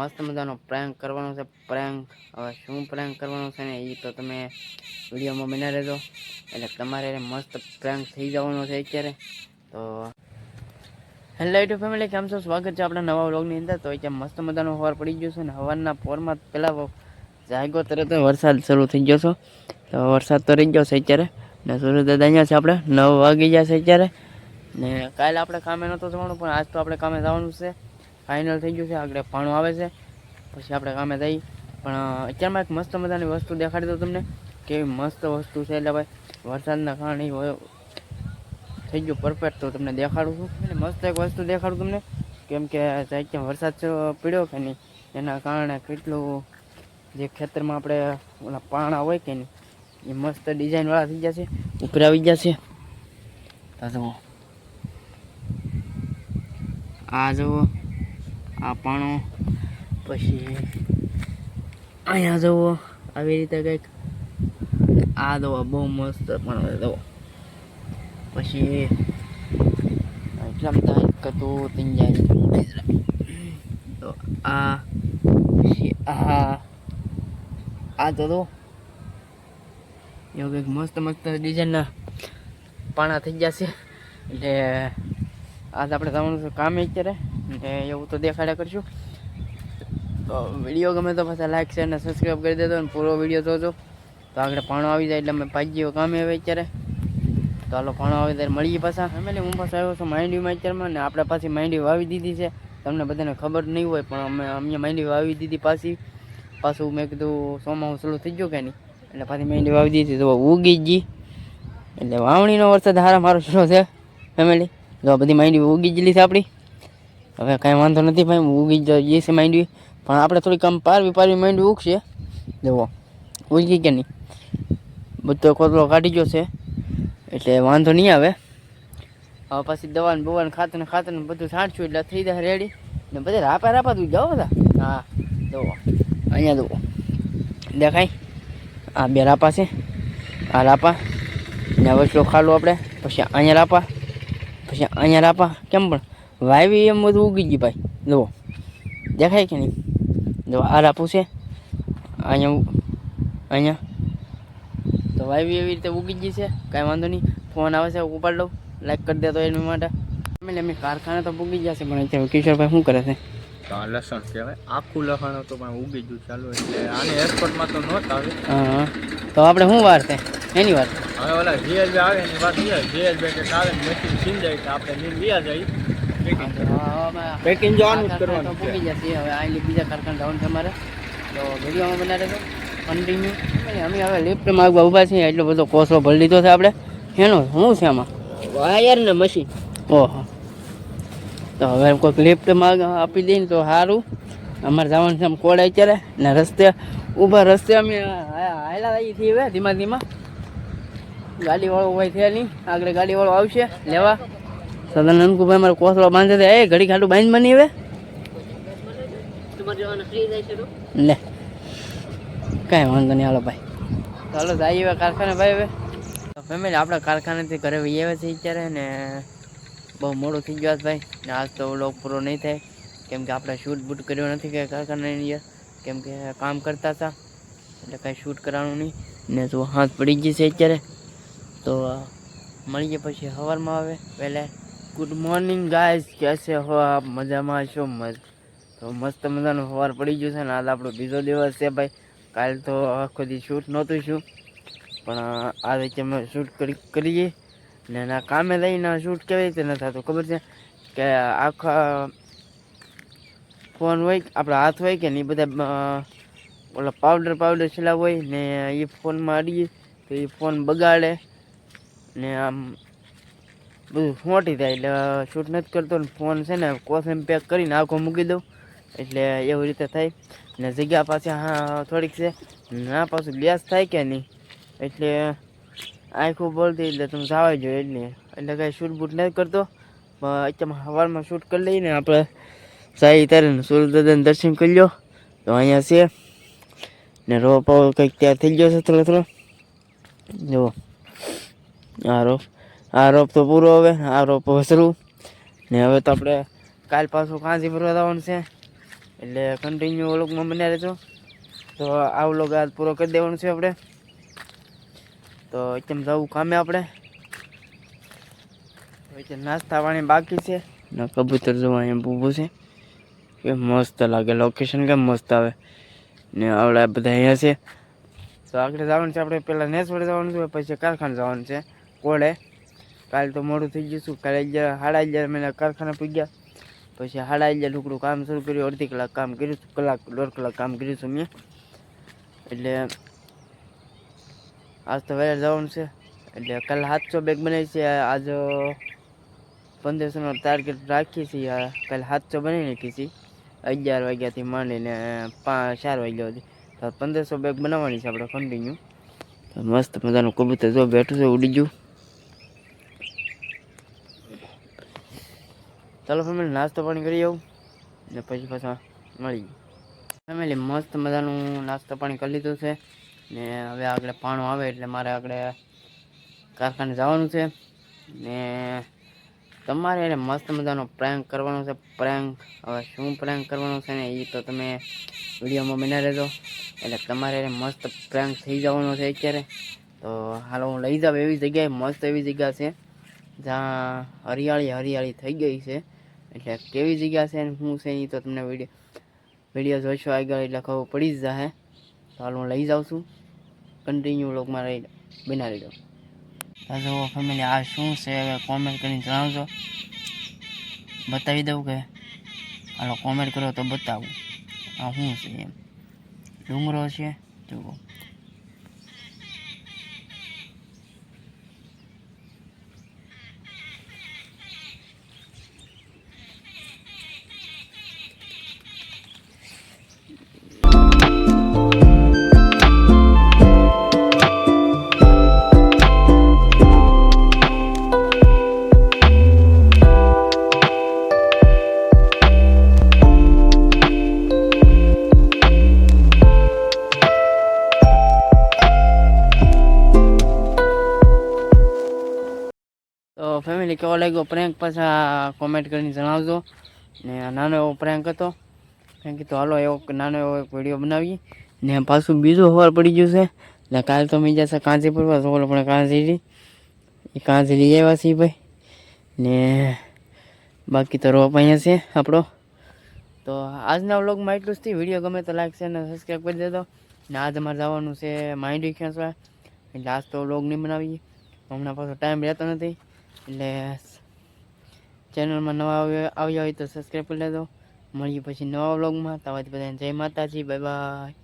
મસ્ત મજાનો પ્રેન્ક કરવાનો છે. પ્રેન્ક હવે શું પ્રેન્ક કરવાનો છે ને એ તો તમે વિડીયોમાં બના રહેજો. એટલે તમારે મસ્ત પ્રેન્ક થઈ જવાનો છે અત્યારે. તો હેલો યુટ્યુબ ફેમિલી, કેમ છો? સ્વાગત છે આપણા નવા વ્લોગની અંદર. તો અત્યારે મસ્ત મજાનો હવાર પડી ગયો છે ને. હવારના પોરમાં પહેલાં જાગ્યો તરત વરસાદ શરૂ થઈ ગયો છે. તો વરસાદ તો રહી ગયો છે અત્યારે. ને સૂર્યદાદા દાદા અહીંયા છે આપણે. નવ વાગી ગયા છે અત્યારે. ને કાલે આપણે કામે નહોતો જવાનું, પણ આજ તો આપણે કામે જવાનું છે. ફાઇનલ થઈ ગયું છે, આગળ પાણું આવે છે. પછી આપણે કામે થઈ પણ અત્યારમાં એક મસ્ત મજાની વસ્તુ દેખાડી દઉં તમને. કેવી મસ્ત વસ્તુ છે એટલે ભાઈ, વરસાદના કારણે થઈ ગયું પરફેક્ટ તો તમને દેખાડું છું. મસ્ત એક વસ્તુ દેખાડું તમને. કેમ કે ત્યાં વરસાદ પીડ્યો કે નહીં, એના કારણે કેટલું જે ખેતરમાં આપણે ઓલા પાણા હોય કે નહીં, એ મસ્ત ડિઝાઇનવાળા થઈ જશે ઉપર આવી જશે તો આ જુઓ. આ પાણો પછી અહીંયા જવો આવી રીતે કંઈક આ જુઓ, બહુ મસ્ત પાણો છે પછી એટલામાં તો કતું થઈ જાય તો આ પછી આ આ તો એવું કંઈક મસ્ત મસ્ત ડિઝાઇનના પાણા થઈ જશે એટલે આજ આપણે તમારું કામે અત્યારે. ને એવું તો દેખાડ્યા કરશું. તો વીડિયો ગમે તો પાછા લાઈક શેર અને સબસ્ક્રાઈબ કરી દેજો અને પૂરો વીડિયો જોજો. તો આગળ પાણો આવી જાય એટલે અમે પાજી કામે આવે અત્યારે. તો હાલો પાણો આવે ત્યારે મળીએ પાછા. ફેમિલી હું પાછા આવ્યો છું માંડવીમાં અત્યારમાં ને આપણે પાછી માંડવી વાવી દીધી છે. તમને બધાને ખબર નહીં હોય, પણ અમે અમે માંડવી વાવી દીધી પાછી. પાછું મેં કીધું સોમાં શરૂ થઈ ગયો કે નહીં? એટલે પાછી માંડવી વાવી દીધી તો ઉગી જ ગઈ. એટલે વાવણીનો વરસાદ હારા મારો શરૂ છે. ફેમિલી જો બધી માંડવી ઉગી ગયેલી છે આપણી. હવે કાંઈ વાંધો નથી ભાઈ ઉગી જઈએ છે માંડવી. પણ આપણે થોડીક આમ પારવી પારવી માંડવી ઉગશે. જુઓ, ઉગી કે નહીં? બધો કોતરો કાઢી ગયો છે. એટલે વાંધો નહીં આવે. હવે પછી દવાને બવાને ખાતરને ખાતરને બધું છાંટશું એટલે થઈ જાય રેડી ને બધા રાપા રાપા તું જાઓ બધા. હા, જુઓ, અહીંયા જુઓ. દેખાય? આ બે રાપા છે. આ રાપા. ને વચલો ખાલો આપણે. પછી અહીંયા રાપા. પછી અહીંયા રાપા. કેમ પણ? વાવી એમ બધું ઉગી ગયું ભાઈ. જુઓ. દેખાય કે નહીં? જો આ રાપું છે. અહીંયા અહીંયા. તો વાવી એવી રીતે ઉગી ગઈ છે. કાંઈ વાંધો નહીં. ફોન આવે છે ઉપાડ લઉં. લાઈક કરી દેતો એની માટે. અમે અમે કારખાના તો પૂગી ગયા છે પણ અત્યારે કિશોરભાઈ શું કરે છે? લસણ કહેવાય. આખું લસણ તો પણ ઉગી ગયું ચાલુ એટલે આને એરપોર્ટમાં તો નહોત આવે. હા. તો આપણે શું વાર છે? એની વાત. હવે ઓલા જીએસબી આવે એની વાત જીએસબી કે આવે ને મશીન છીન જાય તો આપણે લીન લીયા જઈએ. Packing જવાનું કરવાનું. પૂગી જશે હવે. આ બીજા કારખાના જવાનું છે અમારે તો વિડીયોમાં બનાવે તો કન્ટિન્યુ અમે હવે લિફ્ટમાં આગળ ઊભા છીએ. એટલો બધો કોસો ભરી લીધો છે આપણે. એનો શું છે આમાં? વાયર ને મશીન ઓહો. તો હવે કોઈક લિફ્ટમાં આપી દઈએ તો સારું અમારે જવાનું છે આમ કોડ અત્યારે. ને રસ્તે ઊભા રસ્તે અમે હાયલા આવી છીએ હવે ધીમા ધીમા. ગાડીવાળો હોય છે નહીં. આગળ ગાડીવાળો આવશે. લેવા. સદન અંકુભાઈ મારે કોસળો બાંધે છે. એ ઘડી ખાટું બાંધ બની હવે. લે. કાંઈ વાંધો નહીં, હાલો ભાઈ. ચાલો જઈએ હવે કારખાને ભાઈ હવે. ફેમિલી આપણે કારખાનેથી ઘરે વહી આવ્યા છીએ અત્યારે ને બહુ મોડું થઈ ગયું ભાઈ. ને આજ તો લોક પૂરો નહીં થાય. કેમ કે આપણે શૂટ બૂટ કર્યો નથી કે કારખાનાની અંદર. કેમ કે કામ કરતા હતા. એટલે કાંઈ શૂટ કરવાનું નહીં. ને તો હાથ પડી ગઈ છે અત્યારે. તો મળીએ પછી સવારમાં આવે પહેલાં ગુડ મોર્નિંગ ગાઈસ કેસે હો આપ? મજામાં છો? મસ્ત તો મસ્ત મજાનો સવાર પડી ગયો છે ને આજ આપણો બીજો દિવસ છે ભાઈ. કાલ તો આખો દી શૂટ નહોતું શું. પણ આ કે અમે શૂટ કરી, કરીએ. ને એના કામે લઈને શૂટ કેવી રીતે ન થતું ખબર છે કે આખા ફોન હોય, આપણા હાથ હોય કે નહીં બધા ઓલા પાવડર પાવડર છેલ્લા હોય ને એ ફોનમાં અડીએ તો એ ફોન બગાડે. ને આમ બધું ફોટી થાય એટલે શૂટ નથી કરતો ને ફોન છે ને કોથમ પેક કરીને આખો મૂકી દઉં. એટલે એવી રીતે થાય. ને જગ્યા પાછી હા, થોડીક છે. ના પાછું ગેસ થાય કે નહીં? એટલે આખું બોલતી એટલે તમે જવા જોઈએ એટલે. એટલે કાંઈ શૂટ બૂટ નથી કરતો. અત્યારમાં સવારમાં શૂટ કરી લઈને આપણે. સાઈ તારે સૂર્યદાદાને દર્શન કરી લો તો અહીંયા છે. ને રોપ કંઈક તૈયાર થઈ ગયો છે થોડો થોડો. જુઓ. આ રોપ. આ રોપ તો પૂરો હવે આ રોપ વસરું ને હવે તો આપણે કાલ પાછું કાંજી ભરવા જવાનું છે. એટલે કન્ટિન્યુ વ્લોગમાં બન્યા રહેજો. તો આ વ્લોગ આજ પૂરો કરી દેવાનું છે આપણે. તો એકદમ જવું કામે આપણે. નાસ્તા પાણી બાકી છે. ને કબૂતર જોવા અહીંયા ઊભું છે. કે મસ્ત લાગે લોકેશન કેમ મસ્ત આવે. ને આવડા બધા અહીંયા છે. તો આગળ જવાનું છે આપણે, પહેલાં નેસવડે જવાનું છે, પછી કારખાને જવાનું છે. કોળે. કાલે તો મોડું થઈ ગયું છું. કાલે અગિયાર, સાડા અગિયાર મહિના કારખાને પૂગ્યા. પછી સાડા અગિયાર ટુકડું કામ શરૂ કર્યું. અડધી કલાક કામ કર્યું કલાક, દોઢ કલાક કામ કર્યું છું મેં એટલે આજ તો વહેલા જવાનું છે. એટલે કાલે સાતસો બેગ બનાવી છે. આજ પંદરસોનો ટાર્ગેટ રાખીએ છીએ. કાલે સાતસો બનાવી નાખી છીએ. અગિયાર વાગ્યાથી માંડીને પાંચ ચાર વાગ્યા સુધી. પંદરસો બેગ બનાવવાની છે આપણે કન્ટિન્યુ મસ્ત મજાનું કબૂતર જો બેઠું છે, ઉડી ગયું. ચાલો ફેમિલી નાસ્તો પાણી કરી આવું. ને પછી પાછા મળી ફેમિલી મસ્ત મજાનું નાસ્તો પાણી કરી લીધું છે. ને હવે આગળ પાણું આવે એટલે મારે આગળ કારખાને જવાનું છે. ને તમારે એને મસ્ત મજાનો પ્રેન્ક કરવાનો છે. પ્રેન્ક હવે શું પ્રેન્ક કરવાનો છે ને એ તો તમે વિડીયોમાં બના રહેજો. એટલે તમારે એને મસ્ત પ્રેન્ક થઈ જવાનો છે અત્યારે. તો હાલો હું લઈ જાઉં એવી જગ્યાએ, મસ્ત એવી જગ્યા છે. જ્યાં હરિયાળી હરિયાળી થઈ ગઈ છે. એટલે કેવી જગ્યા છે ને શું છે એ તો તમને વીડિયો વીડિયો જોશો આગળ એટલે ખબર પડી જ જશે તો હાલ હું લઈ જાઉં છું. કન્ટિન્યુ લોકમાં રહી, બના જાઉં જો ફેમિલી આ શું છે? કોમેન્ટ કરીને જણાવજો. બતાવી દઉં કે હાલો કોમેન્ટ કરો તો બતાવું. આ શું છે એમ? ડુંગરો છે, જુઓ. ફેમિલી કેવો લાગ્યો? પ્રેન્ક પાછા કોમેન્ટ કરીને જણાવજો. ને નાનો એવો પ્રેન્ક હતો. મેં કીધું, હાલો, એવો નાનો એવો એક વીડિયો બનાવીએ. ને પાછું બીજું સવાર પડી ગયું છે. એટલે કાલ તો મેં જશે તો ઓલો પણ કાંજીરી એ કાંચી લઈ આવ્યા છીએ ભાઈ. ને બાકી તો રોપ અહીંયા છે આપણો. તો આજના વ્લોગમાં એટલું જ. થી વીડિયો ગમે તો લાઈક છે અને સબસ્ક્રાઈબ કરી દેજો. ને આજ અમારે જવાનું છે માઇન્ડ ખેંચવા. એટલે આજ તો વ્લોગ નહીં બનાવીએ. હમણાં પાછો ટાઈમ રહેતો નથી. એટલે ચેનલમાં નવા આવ્યા હોય તો સબસ્ક્રાઈબ કરી લેજો. મળીએ પછી નવા વ્લોગમાં તમારી બધાને જય માતાજી. Bye bye